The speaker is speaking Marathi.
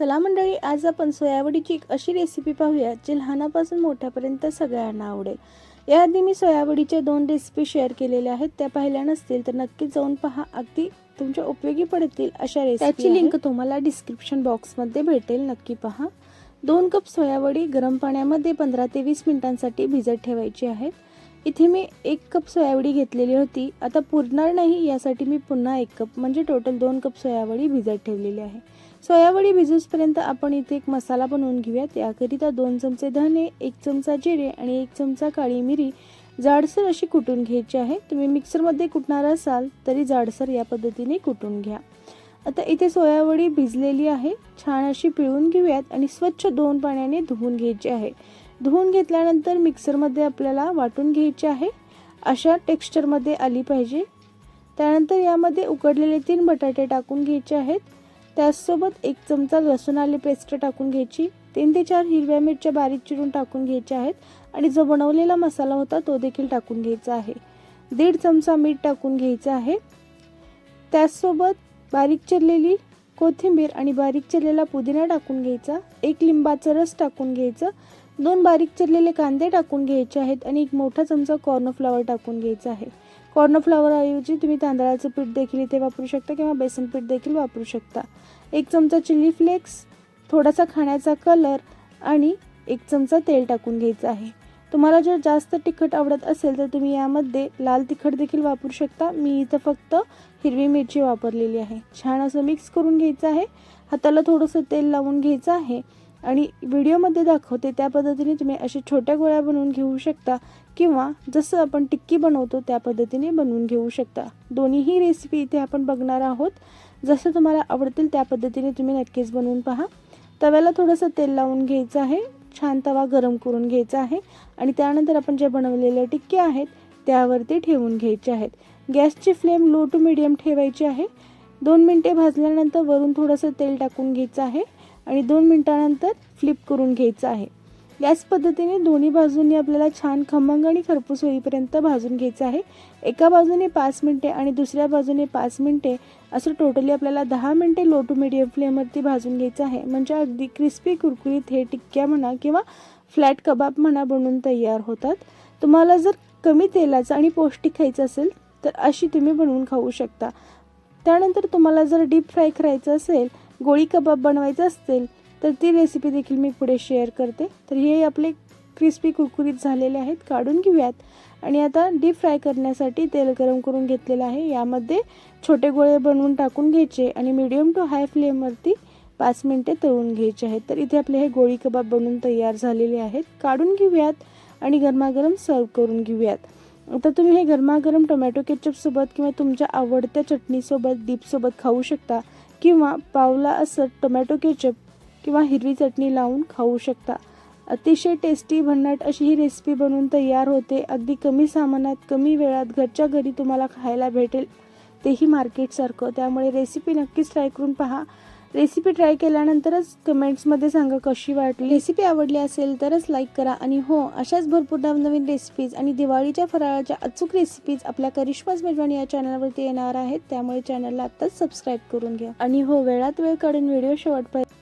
चला मंडळी आज आपण सोयावडीची एक अशी रेसिपी पाहूया जी लहानापासून मोठ्यापर्यंत सगळ्यांना आवडेल. याआधी मी सोयावडीच्या दोन रेसिपी शेअर केलेल्या आहेत त्या पाहिल्या नसतील तर नक्कीच जाऊन पहा अगदी तुमच्या उपयोगी पडतील अशा रेसिपी त्याची लिंक तुम्हाला डिस्क्रिप्शन बॉक्समध्ये भेटेल नक्की पहा. दोन कप सोयावडी गरम पाण्यामध्ये पंधरा ते वीस मिनिटांसाठी भिजत ठेवायची आहेत इथे मी एक कप सोयावडी घेतलेली होती. आता पुरणार नाही यासाठी मी पुन्हा एक कप म्हणजे टोटल दोन कप सोयावडी भिजत ठेवलेली आहे. सोयावडी भिजूसपर्यंत आपण इथे एक मसाला बनवून घेऊयात. याकरिता दोन चमचे धने एक चमचा जिरे आणि एक चमचा काळी मिरी जाडसर अशी कुटून घ्यायची आहे. तुम्ही मिक्सरमध्ये कुटणार असाल तरी जाडसर या पद्धतीने कुटून घ्या. आता इथे सोयावडी भिजलेली आहे. छान अशी पिळून घेऊयात आणि स्वच्छ दोन पाण्याने धुवून घ्यायची आहे. धुवून घेतल्यानंतर मिक्सरमध्ये आपल्याला वाटून घ्यायची आहे. अशा टेक्स्चरमध्ये आली पाहिजे. त्यानंतर यामध्ये उकडलेले तीन बटाटे टाकून घ्यायचे आहेत. त्याचसोबत एक चमचा लसूण आले पेस्ट टाकून घ्यायची. तीन ते चार हिरव्या मिरच्या बारीक चिरून टाकून घ्यायच्या आहेत. आणि जो बनवलेला मसाला होता तो देखील टाकून घ्यायचा आहे. दीड चमचा मीठ टाकून घ्यायचं आहे. त्याचसोबत बारीक चिरलेली कोथिंबीर आणि बारीक चिरलेला पुदिना टाकून घ्यायचा. एक लिंबाचा रस टाकून घ्यायचा. दोन बारीक चिरलेले कांदे टाकून घ्यायचे आहेत आणि एक मोठा चमचा कॉर्नफ्लॉवर टाकून घ्यायचा आहे. कॉर्नफ्लॉवरऐवजी तुम्ही तांदळाचं पीठ देखील इथे वापरू शकता किंवा बेसन पीठ देखील वापरू शकता. एक चमचा चिली फ्लेक्स थोडासा खाण्याचा कलर आणि एक चमचा तेल टाकून घ्यायचं आहे. तुम्हाला जर जास्त तिखट आवडत असेल तर तुम्ही यामध्ये लाल तिखट देखील वापरू शकता. मी इथं फक्त हिरवी मिरची वापरलेली आहे. छान असं मिक्स करून घ्यायचं आहे. हाताला थोडंसं तेल लावून घ्यायचं आहे. आणि व्हिडिओमध्ये दाखवते त्या पद्धतीने तुम्ही अशा छोट्या गोळ्या बनवून घेऊ शकता किंवा जसं आपण टिक्की बनवतो त्या पद्धतीने बनवून घेऊ शकता. दोन्हीही रेसिपी इथे आपण बघणार आहोत. जसं तुम्हाला आवडतील त्या पद्धतीने तुम्ही नक्कीच बनवून पहा. तव्याला थोडंसं तेल लावून घ्यायचं आहे. छान तवा गरम करून घ्यायचा आहे आणि त्यानंतर आपण जे बनवलेले टिक्के आहेत त्यावरती ठेवून घ्यायचे आहेत. गॅसची फ्लेम लो टू मिडियम ठेवायची आहे. दोन मिनटे भाजल्यानंतर वरून थोडंसं तेल टाकून घ्यायचं आहे आणि दोन मिनटानंतर फ्लिप करून घ्यायचं आहे. याच पद्धतीने दोन्ही बाजूंनी आपल्याला छान खमंग आणि खरपूस होईपर्यंत भाजून घ्यायचं आहे. एका बाजूने पाच मिनटे आणि दुसऱ्या बाजूने पाच मिनटे असं टोटली आपल्याला दहा मिनटे लो टू मिडियम फ्लेमवरती भाजून घ्यायचं आहे. म्हणजे अगदी क्रिस्पी कुरकुरीत हे टिक्क्या म्हणा किंवा फ्लॅट कबाब म्हणा बनवून तयार होतात. तुम्हाला जर कमी तेलाचं आणि पौष्टिक खायचं असेल तर अशी तुम्ही बनवून खाऊ शकता. त्यानंतर तुम्हाला जर डीप फ्राय करायचं असेल गोळी कबाब बनवायचं असेल तर ती रेसिपी देखील मी पुढे शेअर करते. तर हे आपले क्रिस्पी कुरकुरीत झालेले आहेत काढून घेऊयात. आणि आता डीप फ्राय करण्यासाठी तेल गरम करून घेतलेलं आहे. यामध्ये छोटे गोळे बनवून टाकून घ्यायचे आणि मीडियम टू हाय फ्लेमवरती पाच मिनटे तळून घ्यायचे आहेत. तर इथे आपले हे गोळी कबाब बनवून तयार झालेले आहेत. काढून घेऊयात आणि गरमागरम सर्व करून घेऊयात. आता तुम्ही हे गरमागरम टोमॅटो केचपसोबत किंवा तुमच्या आवडत्या चटणीसोबत डीपसोबत खाऊ शकता किंवा पावला असं टोमॅटो केचप किंवा हिरवी चटणी लावून खाऊ शकता. अतिशय टेस्टी भन्नाट अशी ही रेसिपी बनवून तयार होते. अगदी कमी सामानात कमी वेळात घरच्या घरी तुम्हाला खायला भेटेल. तेही मार्केटसारखं त्यामुळे रेसिपी नक्कीच ट्राय करून पहा. रेसिपी ट्राय केल्यानंतरच कमेंट्समध्ये सांगा कशी वाटली. रेसिपी आवडली असेल तरच लाईक करा. आणि हो अशाच भरपूर नवनवीन रेसिपीज आणि दिवाळीच्या फराळाच्या अचूक रेसिपीज आपल्या करिश्माज मेजवानी या चॅनलवरती येणार आहेत. त्यामुळे चॅनलला आत्ताच सबस्क्राईब करून घ्या. आणि हो वेळात वेळ काढून व्हिडिओ शेवटपर्यंत